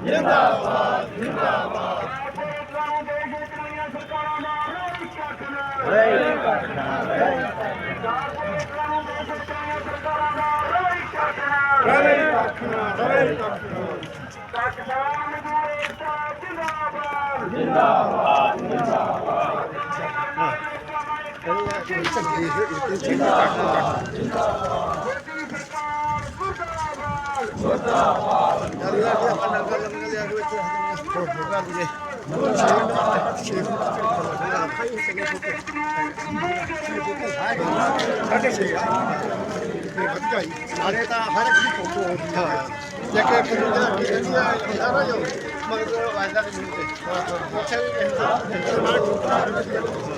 ਜਿੰਦਾਬਾਦ। ਜਿੰਦਾਬਾਦ ਸਰਕਾਰਾਂ ਦੇ ਜਿਹੜੀਆਂ ਸਰਕਾਰਾਂ ਦਾ ਰੋਈ ਚੱਕਣਾ ਰੋਈ ਚੱਕਣਾ ਰੋਈ ਸਰਕਾਰਾਂ ਦੇ ਜਿਹੜੀਆਂ ਸਰਕਾਰਾਂ ਦਾ ਰੋਈ ਚੱਕਣਾ ਰੋਈ ਚੱਕਣਾ ਰੋਈ ਚੱਕਣਾ ਸਰਕਾਰਾਂ ਦੇ ਜਿੰਦਾਬਾਦ ਜਿੰਦਾਬਾਦ ਜਿੰਦਾਬਾਦ 잘했다 하는 게 없고 약간 그런 게 아니라 알아요. 뭐 이거 완전히 문제. 뭐 체육에서 정말 좋다.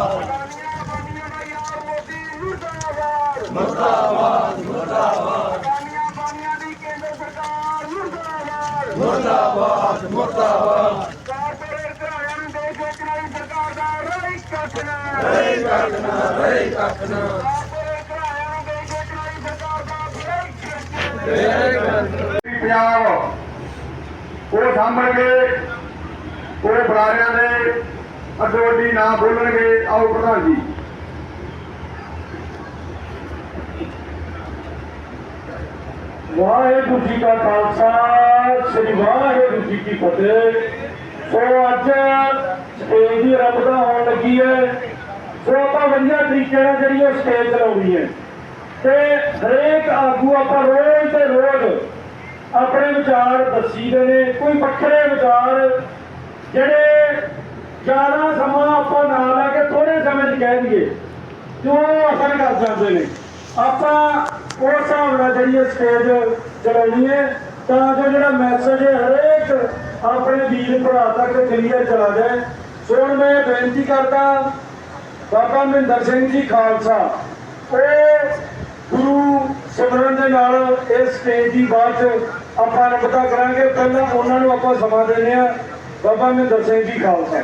ਮੁਰਦਾਬਾਦ ਬਾਨੀਆਂ ਦੀ ਕੇਂਦਰ ਸਰਕਾਰ ਮੁਰਦਾਬਾਦ ਮੁਰਦਾਬਾਦ ਮੁਰਦਾਬਾਦ ਕਾਰਪੋਰੇਟ ਘਰਾਣਿਆਂ ਨੂੰ ਦੇਸ਼ ਵਿੱਚ ਨਵੀਂ ਸਰਕਾਰ ਦਾ ਰਈ ਕੱਟਣਾ ਰਈ ਕੱਟਣਾ ਰਈ ਕੱਟਣਾ ਕਾਰਪੋਰੇਟ ਘਰਾਣਿਆਂ ਨੂੰ ਦੇਸ਼ ਵਿੱਚ ਨਵੀਂ ਸਰਕਾਰ ਦਾ ਰਈ ਕੱਟਣਾ ਪੰਜਾਬ ਉਹ ਸਾਂਭਣਗੇ ਉਹ ਬੁਲਾਰਿਆਂ ਦੇ ਅੱਡੋ ਅੱਡੀ ਨਾ ਬੋਲਣਗੇ ਆਓ ਪ੍ਰਧਾਨ ਜੀ ਵਾਹਿਗੁਰੂ ਜੀ ਕਾ ਖਾਲਸਾ, ਸ੍ਰੀ ਵਾਹਿਗੁਰੂ ਜੀ ਕੀ ਫਤਿਹ। ਸੋ ਅੱਜ ਸਟੇਜ ਦੀ ਰੱਬ ਦਾ ਹੋਣ ਲੱਗੀ ਹੈ। ਸੋ ਆਪਾਂ ਵਧੀਆ ਤਰੀਕੇ ਨਾਲ ਜਿਹੜੀ ਉਹ ਸਟੇਜ ਚਲਾਉਣੀ ਹੈ। ਤੇ ਹਰੇਕ ਆਗੂ ਆਪਾਂ ਰੋਜ਼ ਤੇ ਰੋਜ਼ ਆਪਣੇ ਵਿਚਾਰ ਦੱਸੀਦੇ ਨੇ। ਕੋਈ ਵੱਖਰੇ ਵਿਚਾਰ, ਜਿਹੜੇ ਜ਼ਿਆਦਾ ਸਮਾਂ ਆਪਾਂ ਨਾ ਲਾ ਕੇ ਥੋੜੇ ਸਮੇਂ 'ਚ ਕਹਿ ਦਈਏ, ਜੋ ਅਸਰ ਕਰ ਜਾਂਦੇ ਨੇ। ਆਪਾਂ ਉਸ ਹਿਸਾਬ ਨਾਲ ਜਿਹੜੀ ਇਹ ਸਟੇਜ ਚਲਾਉਣੀ ਹੈ, ਤਾਂ ਜੋ ਜਿਹੜਾ ਮੈਸੇਜ ਹੈ ਹਰੇਕ ਆਪਣੇ ਵੀਰ ਭਰਾ ਤੱਕ ਕਲੀਅਰ ਚਲਾ ਜਾਏ। ਸੋ ਹੁਣ ਮੈਂ ਬੇਨਤੀ ਕਰਦਾ, ਬਾਬਾ ਮਹਿੰਦਰ ਸਿੰਘ ਜੀ ਖਾਲਸਾ ਉਹ ਗੁਰੂ ਸਿਮਰਨ ਦੇ ਨਾਲ ਇਸ ਸਟੇਜ ਦੀ ਬਾਅਦ ਚ ਆਪਾਂ ਰਬਤਾ ਕਰਾਂਗੇ। ਪਹਿਲਾਂ ਉਹਨਾਂ ਨੂੰ ਆਪਾਂ ਸਮਾਂ ਦਿੰਦੇ ਆ ਬਾਬਾ ਮਹਿੰਦਰ ਸਿੰਘ ਜੀ ਖਾਲਸਾ।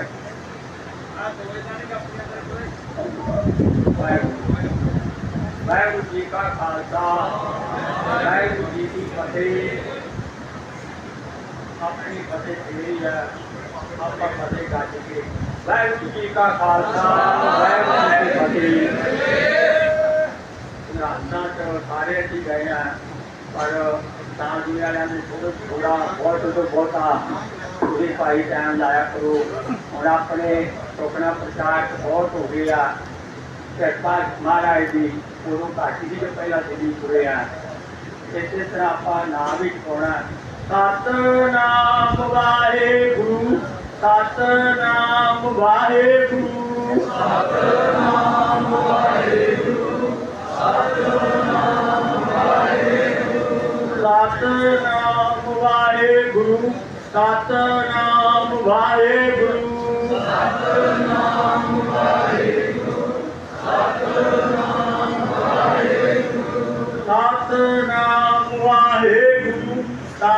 ਵਾਹਿਗੁਰੂ ਜੀ ਕਾ ਖਾਲਸਾ, ਵਾਹਿਗੁਰੂ ਜੀ ਕੀ ਫਤਿਹ। ਆਪਣੀ ਫਤਿਹ ਤੇਰੀ ਹੈ, ਆਪਾਂ ਫਤਿਹ ਗੱਜ ਕੇ ਵਾਹਿਗੁਰੂ ਜੀ ਕਾ ਖਾਲਸਾ, ਵਾਹਿਗੁਰੂ ਜੀ ਕੀ ਫਤਿਹ। ਰਾਤਾਂ ਚ ਸਾਰੇ ਅਸੀਂ ਗਏ ਆ ਪਰ ਤਾਂ ਜੀ ਵਾਲਿਆਂ ਨੇ ਥੋੜਾ ਥੋੜਾ ਬਹੁਤ ਤੋਂ ਬਹੁਤਾ ਤੁਸੀਂ ਭਾਈ ਟਾਈਮ ਲਾਇਆ ਕਰੋ। ਹੁਣ ਆਪਣੇ ਸੁਪਨਾ ਪ੍ਰਚਾਰ ਬਹੁਤ ਹੋ ਗਿਆ ਕਿਰਪਾ ਮਹਾਰਾਜ ਦੀ ਉਦੋਂ ਘੱਟ ਸੀ ਜੋ ਪਹਿਲਾਂ ਦਿੱਲੀ ਤੁਰੇ ਆ ਇਸੇ ਤਰ੍ਹਾਂ ਆਪਾਂ ਨਾਮ ਵੀ ਪਾਉਣਾ। ਸਤਨਾਮ ਵਾਹਿਗੁਰੂ ਸਤਨਾਮ ਵਾਹਿਗੁਰੂ। ਸਤਨਾਮ ਵਾਹਿਗੁਰੂ ਸਤਨਾਮ ਵਾਹਿਗੁਰੂ। ਸਤਨਾਮ ਵਾਹਿਗੁਰੂ ਸਤਨਾਮ ਵਾਹਿਗੁਰੂ। ਸਤਨਾਮ